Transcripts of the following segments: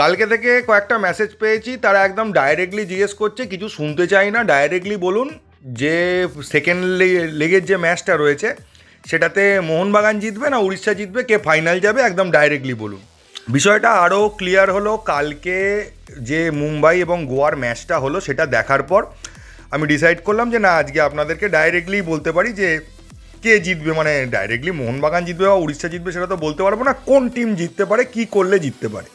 কালকে থেকে কয়েকটা মেসেজ পেয়েছি, তারা একদম ডাইরেক্টলি জিজ্ঞেস করছে, কিছু শুনতে চাই না ডাইরেক্টলি বলুন যে সেকেন্ড লেগের যে ম্যাচটা রয়েছে, সেটাতে মোহনবাগান জিতবে না উড়িষ্যা জিতবে, কে ফাইনাল যাবে, একদম ডাইরেক্টলি বলুন। বিষয়টা আরও ক্লিয়ার হলো, কালকে যে মুম্বাই এবং গোয়ার ম্যাচটা হলো, সেটা দেখার পর আমি ডিসাইড করলাম যে না, আজকে আপনাদেরকে ডাইরেক্টলি বলতে পারি যে কে জিতবে মানে ডাইরেক্টলি মোহনবাগান জিতবে বা উড়িষ্যা জিতবে, সেটা তো বলতে পারব না, কোন টিম জিততে পারে, কি করলে জিততে পারে।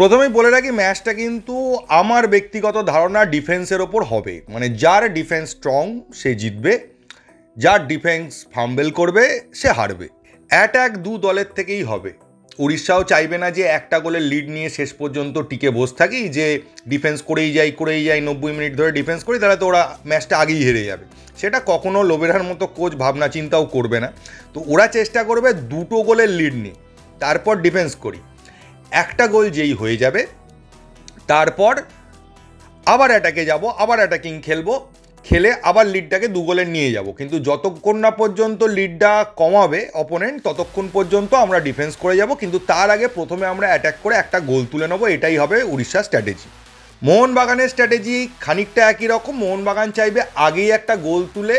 প্রথমেই বলে রাখি, ম্যাচটা কিন্তু আমার ব্যক্তিগত ধারণা ডিফেন্সের ওপর হবে। মানে যার ডিফেন্স স্ট্রং সে জিতবে। যার ডিফেন্স ফাম্বেল করবে, সে হারবে। অ্যাটাক দু দলের থেকেই হবে। উড়িষ্যাও চাইবে না যে একটা গোলের লিড নিয়ে শেষ পর্যন্ত টিকে বসে থাকি, যে ডিফেন্স করেই যাই করেই যাই, নব্বই মিনিট ধরে ডিফেন্স করি, তাহলে তো ওরা ম্যাচটা আগেই হেরে যাবে। সেটা কখনো লোবেরার মতো কোচ ভাবনা চিন্তাও করবে না। তো ওরা চেষ্টা করবে দুটো গোলের লিড নিয়ে, তারপর ডিফেন্স করি। একটা গোল যেই হয়ে যাবে, তারপর আবার অ্যাটাকে যাব, আবার অ্যাটাকিং খেলব, খেলে আবার লিডটাকে দু গোলে নিয়ে যাব। কিন্তু যতক্ষণ না পর্যন্ত লিডটা কমাবে অপোনেন্ট ততক্ষণ পর্যন্ত আমরা ডিফেন্স করে যাব। কিন্তু তার আগে প্রথমে আমরা অ্যাটাক করে একটা গোল তুলে নেব, এটাই হবে উড়িষ্যার স্ট্র্যাটেজি মোহনবাগানের স্ট্র্যাটেজি খানিকটা একই রকম। মোহনবাগান চাইবে আগেই একটা গোল তুলে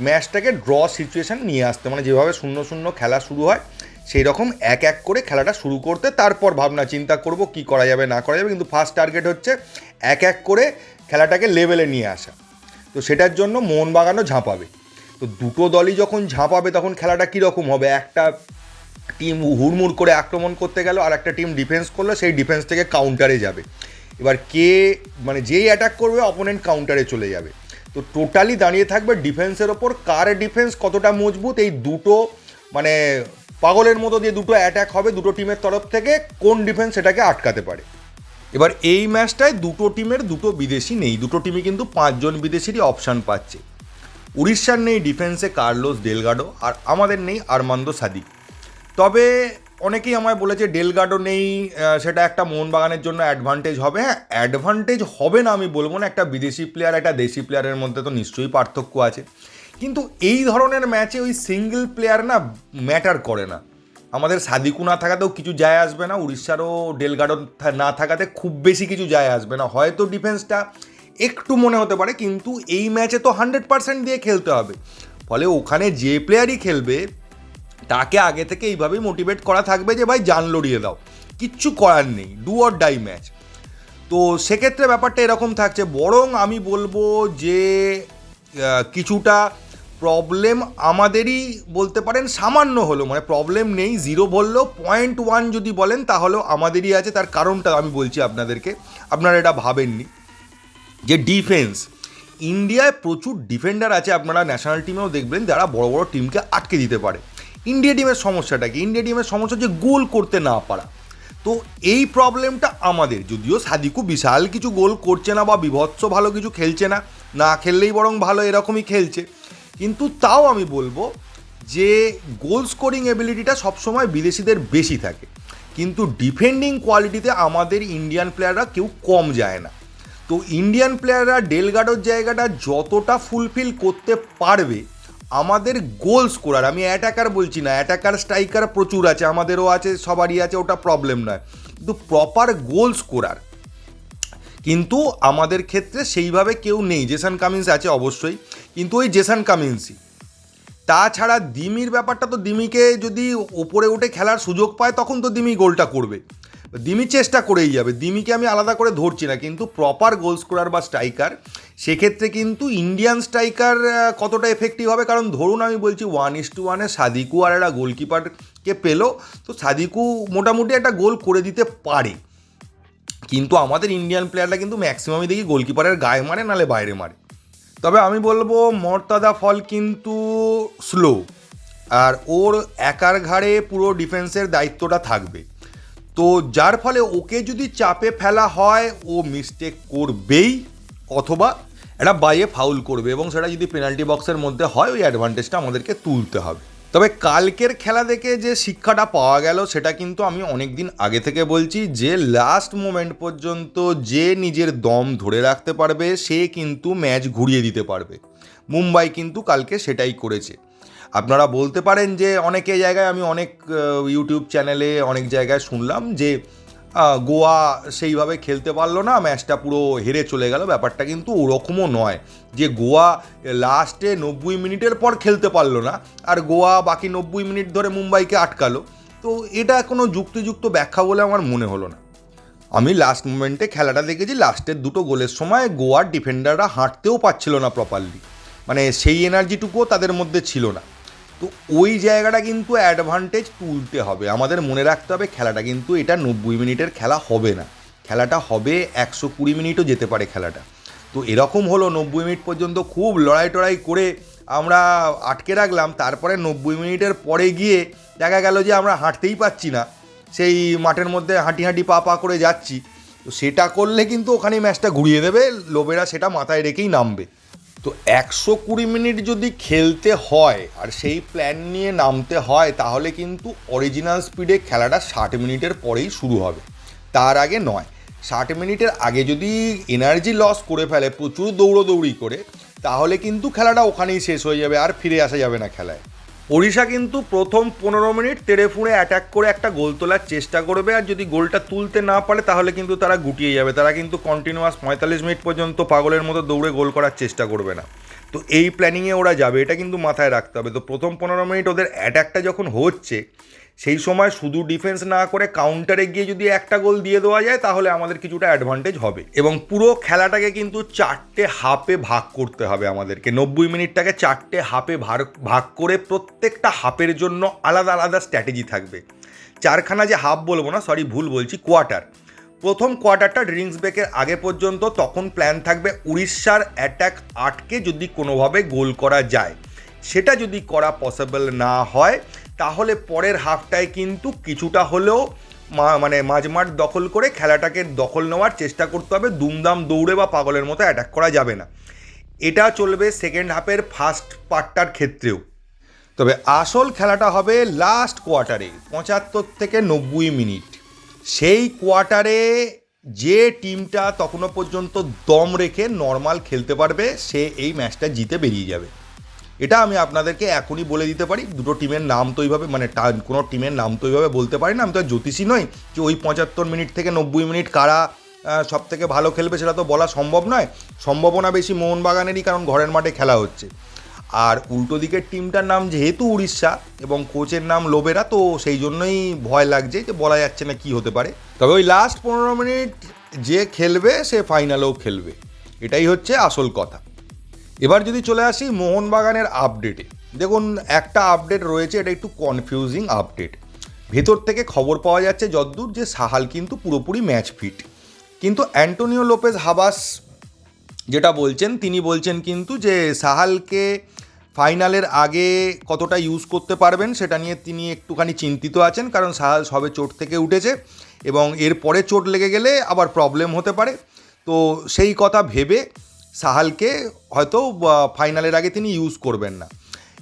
ম্যাচটাকে ড্র সিচুয়েশন নিয়ে আসতে। মানে যেভাবে শূন্য শূন্য খেলা শুরু হয় সেই রকম এক এক করে খেলাটা শুরু করতে, তারপর ভাবনা চিন্তা করব কি করা যাবে, না করা যাবে, কিন্তু ফার্স্ট টার্গেট হচ্ছে এক এক করে খেলাটাকে লেভেলে নিয়ে আসা। তো সেটার জন্য মোহনবাগানও ঝাঁপাবে। তো দুটো দলই যখন ঝাঁপাবে, তখন খেলাটা কীরকম হবে? একটা টিম হুড়মুড় করে আক্রমণ করতে গেল, আর একটা টিম ডিফেন্স করল, সেই ডিফেন্স থেকে কাউন্টারে যাবে। এবার কে মানে যেই অ্যাটাক করবে অপোনেন্ট কাউন্টারে চলে যাবে। তো টোটালি দাঁড়িয়ে থাকবে ডিফেন্সের ওপর। কার ডিফেন্স কতটা মজবুত? এই দুটো মানে পাগলের মতো দিয়ে দুটো অ্যাটাক হবে দুটো টিমের তরফ থেকে, কোন ডিফেন্স সেটাকে আটকাতে পারে? এবার এই ম্যাচটায় দুটো টিমের দুটো বিদেশি নেই, দুটো টিমই কিন্তু পাঁচজন বিদেশিরই অপশান পাচ্ছে। উড়িষ্যার নেই ডিফেন্সে কার্লোস ডেলগাডো আর আমাদের নেই আরমান্দো সাদিক। তবে অনেকেই আমায় বলেছে ডেলগাডো নেই সেটা একটা মোহনবাগানের জন্য অ্যাডভান্টেজ হবে। হ্যাঁ অ্যাডভান্টেজ হবে না আমি বলব না, একটা বিদেশি প্লেয়ার একটা দেশি প্লেয়ারের মধ্যে তো নিশ্চয়ই পার্থক্য আছে। কিন্তু এই ধরনের ম্যাচে ওই সিঙ্গেল প্লেয়ার না ম্যাটার করে না। আমাদের সাদিকু না থাকাতেও কিছু যায় আসবে না, উড়িষ্যারও ডেলগাডো থা- না থাকাতে খুব বেশি কিছু যায় আসবে না। হয়তো ডিফেন্সটা একটু মনে হতে পারে, কিন্তু এই ম্যাচে তো হান্ড্রেড পার্সেন্ট দিয়ে খেলতে হবে। ফলে ওখানে যে প্লেয়ারই খেলবে, তাকে আগে থেকে এইভাবেই মোটিভেট করা থাকবে যে, ভাই জান লড়িয়ে দাও। কিচ্ছু করার নেই। ডু অর ডাই ম্যাচ তো সেক্ষেত্রে ব্যাপারটা এরকম থাকছে। বরং আমি বলব যে কিছুটা প্রবলেম আমাদেরই বলতে পারেন সামান্য হলো মানে প্রবলেম নেই জিরো বললেও পয়েন্ট ওয়ান যদি বলেন তাহলেও আমাদেরই আছে, তার কারণটা আমি বলছি আপনাদেরকে, আপনারা এটা ভাবেননি। যে ডিফেন্স ইন্ডিয়ায় প্রচুর ডিফেন্ডার আছে, আপনারা ন্যাশনাল টিমেও দেখবেন, যারা বড় বড় টিমকে আটকে দিতে পারে। ইন্ডিয়া টিমের সমস্যাটা কি? ইন্ডিয়া টিমের সমস্যা হচ্ছে গোল করতে না পারা। তো এই প্রবলেমটা আমাদের, যদিও সাদিকু বিশাল কিছু গোল করছে না বা বিভৎস ভালো কিছু খেলছে না না খেললেই বরং ভালো এরকমই খেলছে। কিন্তু তাও আমি বলব যে গোল স্কোরিং এবিলিটিটা সবসময় বিদেশিদের বেশি থাকে। কিন্তু ডিফেন্ডিং কোয়ালিটিতে আমাদের ইন্ডিয়ান প্লেয়াররা কেউ কম যায় না। তো ইন্ডিয়ান প্লেয়াররা ডেলগাডোর জায়গাটা যতটা ফুলফিল করতে পারবে, আমাদের গোল স্কোরার আমি অ্যাটাকার বলছি না অ্যাটাকার স্ট্রাইকার প্রচুর আছে, আমাদেরও আছে, সবারই আছে, ওটা প্রবলেম নয়। কিন্তু প্রপার গোল স্কোরার কিন্তু আমাদের ক্ষেত্রে সেইভাবে কেউ নেই। জেসান কামিন্স আছে অবশ্যই কিন্তু ওই জেসান কামিন্সই তাছাড়া দিমির ব্যাপারটা তো দিমিকে যদি ওপরে উঠে খেলার সুযোগ পায়, তখন তো দিমি গোলটা করবে। দিমি চেষ্টা করেই যাবে। দিমিকে আমি আলাদা করে ধরছি না, কিন্তু প্রপার গোল স্কোরার বা স্ট্রাইকার সেক্ষেত্রে কিন্তু ইন্ডিয়ান স্ট্রাইকার কতটা এফেক্টিভ হবে? কারণ ধরুন আমি বলছি ওয়ান ইস টু ওয়ানে সাদিকু আর একটা গোলকিপারকে পেল, তো সাদিকু মোটামুটি একটা গোল করে দিতে পারে। কিন্তু আমাদের ইন্ডিয়ান প্লেয়াররা কিন্তু ম্যাক্সিমামই দেখি গোলকিপারের গায়ে মারে, নালে বাইরে মারে। তবে আমি বলব মর্তাদা ফল কিন্তু স্লো আর ওর একার ঘাড়ে পুরো ডিফেন্সের দায়িত্বটা থাকবে। তো যার ফলে ওকে যদি চাপে ফেলা হয়, ও মিস্টেক করবেই, অথবা একটা বাইয়ে ফাউল করবে এবং সেটা যদি পেনাল্টি বক্সের মধ্যে হয়, ওই অ্যাডভান্টেজটা আমাদেরকে তুলতে হবে। তবে কালকের খেলা দেখে যে শিক্ষাটা পাওয়া গেল, সেটা কিন্তু আমি অনেক দিন আগে থেকে বলছি, যে লাস্ট মোমেন্ট পর্যন্ত যে নিজের দম ধরে রাখতে পারবে, সে কিন্তু ম্যাচ ঘুরিয়ে দিতে পারবে। মুম্বাই কিন্তু কালকে সেটাই করেছে। আপনারা বলতে পারেন যে অনেকে জায়গায় আমি অনেক ইউটিউব চ্যানেলে অনেক জায়গায় শুনলাম যে গোয়া সেইভাবে খেলতে পারল না, ম্যাচটা পুরো হেরে চলে গেল, ব্যাপারটা কিন্তু ওরকমও নয়। যে গোয়া লাস্টে নব্বই মিনিটের পর খেলতে পারল না, আর গোয়া বাকি নব্বই মিনিট ধরে মুম্বাইকে আটকালো, তো এটা কোনো যুক্তিযুক্ত ব্যাখ্যা বলে আমার মনে হলো না। আমি লাস্ট মোমেন্টে খেলাটা দেখেছি লাস্টের দুটো গোলের সময় গোয়ার ডিফেন্ডাররা হাঁটতেও পারছিল না প্রপারলি মানে সেই এনার্জিটুকুও তাদের মধ্যে ছিল না। তো ওই জায়গাটা কিন্তু অ্যাডভান্টেজ তুলতে হবে। আমাদের মনে রাখতে হবে খেলাটা কিন্তু এটা নব্বই মিনিটের খেলা হবে না। খেলাটা হবে একশো কুড়ি মিনিটও যেতে পারে খেলাটা। তো এরকম হলো নব্বই মিনিট পর্যন্ত খুব লড়াই টড়াই করে আমরা আটকে রাখলাম। তারপরে নব্বই মিনিটের পরে গিয়ে দেখা গেল যে আমরা হাঁটতেই পাচ্ছি না। সেই মাঠের মধ্যে হাঁটি হাঁটি পা পা করে যাচ্ছি। তো সেটা করলে কিন্তু ওখানে ম্যাচটা ঘুরিয়ে দেবে। লোবেরা সেটা মাথায় রেখেই নামবে। তো একশো কুড়ি মিনিট যদি খেলতে হয় আর সেই প্ল্যান নিয়ে নামতে হয়, তাহলে কিন্তু অরিজিনাল স্পিডে খেলাটা ষাট মিনিটের পরেই শুরু হবে। তার আগে নয়। ষাট মিনিটের আগে যদি এনার্জি লস করে ফেলে, প্রচুর দৌড়োদৌড়ি করে, তাহলে কিন্তু খেলাটা ওখানেই শেষ হয়ে যাবে আর ফিরে আসা যাবে না খেলায়। ওড়িশা কিন্তু প্রথম পনেরো মিনিট তেড়ে ফুঁড়ে অ্যাটাক করে একটা গোল তোলার চেষ্টা করবে, আর যদি গোলটা তুলতে না পারে তাহলে কিন্তু তারা গুটিয়ে যাবে। তারা কিন্তু কন্টিনিউয়াস পঁয়তাল্লিশ মিনিট পর্যন্ত পাগলের মতো দৌড়ে গোল করার চেষ্টা করবে না। তো এই প্ল্যানিংয়ে ওরা যাবে, এটা কিন্তু মাথায় রাখতে হবে। তো প্রথম পনেরো মিনিট ওদের অ্যাটাকটা যখন হচ্ছে সেই সময় শুধু ডিফেন্স না করে কাউন্টারে গিয়ে যদি একটা গোল দিয়ে দেওয়া যায়, তাহলে আমাদের কিছুটা অ্যাডভান্টেজ হবে। এবং পুরো খেলাটাকে কিন্তু চারটে হাফে ভাগ করতে হবে আমাদেরকে। নব্বই মিনিটটাকে চারটে হাফে ভাগ- ভাগ করে প্রত্যেকটা হাফের জন্য আলাদা আলাদা স্ট্র্যাটেজি থাকবে। চারখানা যে হাফ বলব না সরি ভুল বলছি কোয়ার্টার প্রথম কোয়ার্টারটা ড্রিঙ্কস ব্রেকের আগে পর্যন্ত তখন প্ল্যান থাকবে উড়িষ্যার অ্যাটাক আটকে যদি কোনোভাবে গোল করা যায়। সেটা যদি করা পসিবল না হয় তাহলে পরের হাফটায় কিন্তু কিছুটা হলেও মানে মাঝমাঠ দখল করে খেলাটাকে দখল নেওয়ার চেষ্টা করতে হবে, দুমদাম দৌড়ে বা পাগলের মতো অ্যাটাক করা যাবে না। এটা চলবে সেকেন্ড হাফের ফার্স্ট পার্টটার ক্ষেত্রেও। তবে আসল খেলাটা হবে লাস্ট কোয়ার্টারে পঁচাত্তর থেকে নব্বই মিনিট। সেই কোয়ার্টারে যে টিমটা তখনও পর্যন্ত দম রেখে নর্মাল খেলতে পারবে, সে এই ম্যাচটা জিতে বেরিয়ে যাবে। এটা আমি আপনাদেরকে এখনই বলে দিতে পারি, দুটো টিমের নাম তো ওইভাবে মানে কোনো টিমের নাম তো ওইভাবে বলতে পারি না, আমি তো জ্যোতিষী নই যে ওই পঁচাত্তর মিনিট থেকে নব্বই মিনিট কারা সব থেকে ভালো খেলবে সেটা তো বলা সম্ভব নয় সম্ভাবনা বেশি মোহনবাগানেরই কারণ ঘরের মাঠে খেলা হচ্ছে। আর উল্টো দিকের টিমটার নাম যেহেতু উড়িষ্যা এবং কোচের নাম লোবেরা তো সেই জন্যই ভয় লাগছে যে বলা যাচ্ছে না কি হতে পারে। তবে ওই লাস্ট পনেরো মিনিট যে খেলবে সে ফাইনালেও খেলবে, এটাই হচ্ছে আসল কথা। এবার যদি চলে আসি মোহনবাগানের আপডেটে দেখুন, একটা আপডেট রয়েছে, এটা একটু কনফিউজিং আপডেট ভেতর থেকে খবর পাওয়া যাচ্ছে যদ্দূর যে সাহাল কিন্তু পুরোপুরি ম্যাচ ফিট কিন্তু অ্যান্টোনিও লোপেজ হাবাস যেটা বলছেন, তিনি বলছেন কিন্তু যে সাহালকে ফাইনালের আগে কতটা ইউজ করতে পারবেন সেটা নিয়ে তিনি একটুখানি চিন্তিত আছেন, কারণ সাহাল সবে চোট থেকে উঠেছে এবং এরপরে চোট লেগে গেলে আবার প্রবলেম হতে পারে। তো সেই কথা ভেবে সাহালকে হয়তো ফাইনালের আগে তিনি ইউজ করবেন না।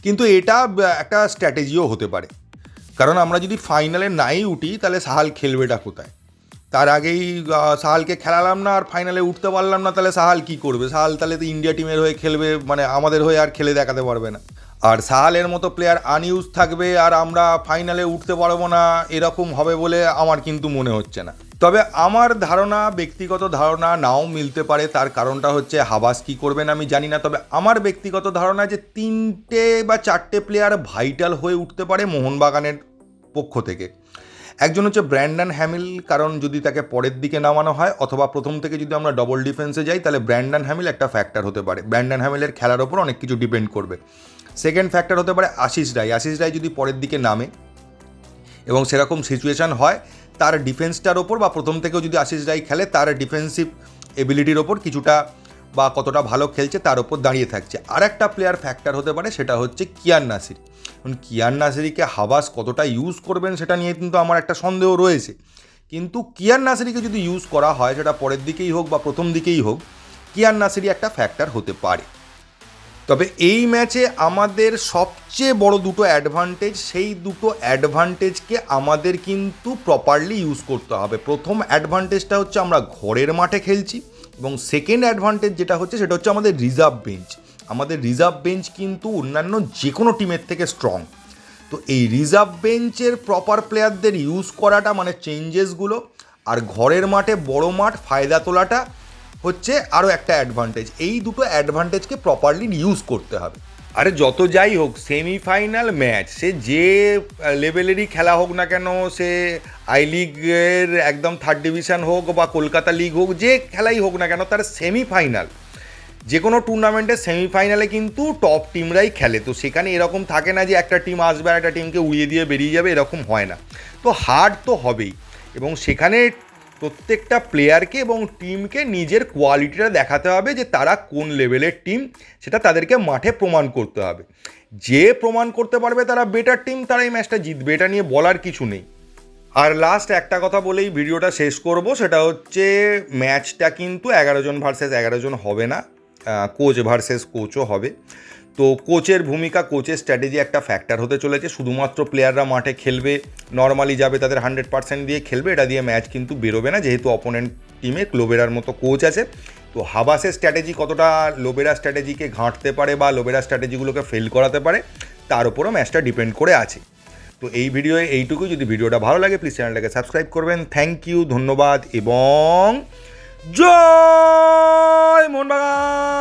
কিন্তু এটা একটা স্ট্র্যাটেজিও হতে পারে। কারণ আমরা যদি ফাইনালে নাই উঠি, তাহলে সাহাল খেলবেটা কোথায়? তার আগেই সাহালকে খেলালাম না, আর ফাইনালে উঠতে পারলাম না, তাহলে সাহাল কি করবে? সাহাল তাহলে তো ইন্ডিয়া টিমের হয়ে খেলবে মানে আমাদের হয়ে আর খেলে দেখাতে পারবে না। আর সাহালের মতো প্লেয়ার আনইউজ থাকবে আর আমরা ফাইনালে উঠতে পারব না, এরকম হবে বলে আমার কিন্তু মনে হচ্ছে না। তবে আমার ধারণা, ব্যক্তিগত ধারণা নাও মিলতে পারে, তার কারণটা হচ্ছে হাবাস কী করবেন আমি জানি না, তবে আমার ব্যক্তিগত ধারণা যে তিনটে বা চারটে প্লেয়ার ভাইটাল হয়ে উঠতে পারে মোহনবাগানের পক্ষ থেকে। একজন হচ্ছে ব্র্যান্ডন হ্যামিল, কারণ যদি তাকে পরের দিকে নামানো হয়, অথবা প্রথম থেকে যদি আমরা ডবল ডিফেন্সে যাই, তাহলে ব্র্যান্ডন হ্যামিল একটা ফ্যাক্টর হতে পারে। ব্র্যান্ডন হ্যামিলের খেলার ওপর অনেক কিছু ডিপেন্ড করবে। সেকেন্ড ফ্যাক্টর হতে পারে আশিস রায়। আশিস রায় যদি পরের দিকে নামে, এবং সেরকম সিচুয়েশান হয়, তার ডিফেন্সটার ওপর বা প্রথম থেকেও যদি আশিস রায় খেলে, তার ডিফেন্সিভ এবিলিটির ওপর কিছুটা বা কতটা ভালো খেলছে তার ওপর দাঁড়িয়ে থাকছে। আর একটা প্লেয়ার ফ্যাক্টর হতে পারে সেটা হচ্ছে কিয়ান নাসির। কিয়ান নাসিরিকে হাবাস কতটা ইউজ করবেন সেটা নিয়ে কিন্তু আমার একটা সন্দেহ রয়েছে। কিন্তু কিয়ান নাসিরিকে যদি ইউজ করা হয়, সেটা পরের দিকেই হোক বা প্রথম দিকেই হোক, কিয়ান নাসিরি একটা ফ্যাক্টর হতে পারে। তবে এই ম্যাচে আমাদের সবচেয়ে বড় দুটো অ্যাডভান্টেজ সেই দুটো অ্যাডভান্টেজকে আমাদের কিন্তু প্রপারলি ইউজ করতে হবে। প্রথম অ্যাডভান্টেজটা হচ্ছে আমরা ঘরের মাঠে খেলছি। এবং সেকেন্ড অ্যাডভান্টেজ যেটা হচ্ছে, সেটা হচ্ছে আমাদের রিজার্ভ বেঞ্চ আমাদের রিজার্ভ বেঞ্চ কিন্তু অন্যান্য যে কোনো টিমের থেকে স্ট্রং তো এই রিজার্ভ বেঞ্চের প্রপার প্লেয়ারদের ইউজ করাটা মানে চেঞ্জেসগুলো আর ঘরের মাঠে বড় মাঠ ফায়দা তোলাটা হচ্ছে আরও একটা অ্যাডভান্টেজ এই দুটো অ্যাডভান্টেজকে প্রপারলি ইউজ করতে হবে। আরে যত যাই হোক সেমিফাইনাল ম্যাচ সে যে লেভেলেরই খেলা হোক না কেন, সে আই লিগের একদম থার্ড ডিভিশন হোক বা কলকাতা লিগ হোক, যে খেলাই হোক না কেন, তার সেমিফাইনাল যে কোনো টুর্নামেন্টের সেমিফাইনালে কিন্তু টপ টিমরাই খেলে। তো সেখানে এরকম থাকে না যে, একটা টিম আসবে আর একটা টিমকে উড়িয়ে দিয়ে বেরিয়ে যাবে, এরকম হয় না। তো হার্ড তো হবেই। এবং সেখানে প্রত্যেকটা প্লেয়ারকে এবং টিমকে নিজের কোয়ালিটিটা দেখাতে হবে যে তারা কোন লেভেলের টিম সেটা তাদেরকে মাঠে প্রমাণ করতে হবে। যে প্রমাণ করতে পারবে তারা বেটার টিম তারা এই ম্যাচটা জিতবে, এটা নিয়ে বলার কিছু নেই। আর লাস্ট একটা কথা বলেই ভিডিওটা শেষ করব, সেটা হচ্ছে ম্যাচটা কিন্তু এগারো জন ভার্সেস এগারো জন হবে না। কোচ ভার্সেস কোচও হবে। তো কোচের ভূমিকা, কোচের স্ট্র্যাটেজি একটা ফ্যাক্টর হতে চলেছে। শুধুমাত্র প্লেয়াররা মাঠে খেলবে নর্মালি যাবে তাদের হান্ড্রেড পার্সেন্ট দিয়ে খেলবে, এটা দিয়ে ম্যাচ কিন্তু বেরোবে না, যেহেতু অপোনেন্ট টিমে লোবেরার মতো কোচ আছে। তো হাবাসের স্ট্র্যাটেজি কতটা, লোবেরা স্ট্র্যাটেজিকে ঘাঁটতে পারে বা লোবেরা স্ট্র্যাটেজিগুলোকে ফেল করাতে পারে, তার উপরও ম্যাচটা ডিপেন্ড করে আছে। তো এই ভিডিওয়ে এইটুকুই, যদি ভিডিওটা ভালো লাগে প্লিজ চ্যানেলটাকে সাবস্ক্রাইব করবেন। থ্যাংক ইউ ধন্যবাদ, এবং জয় মোহনবাগান!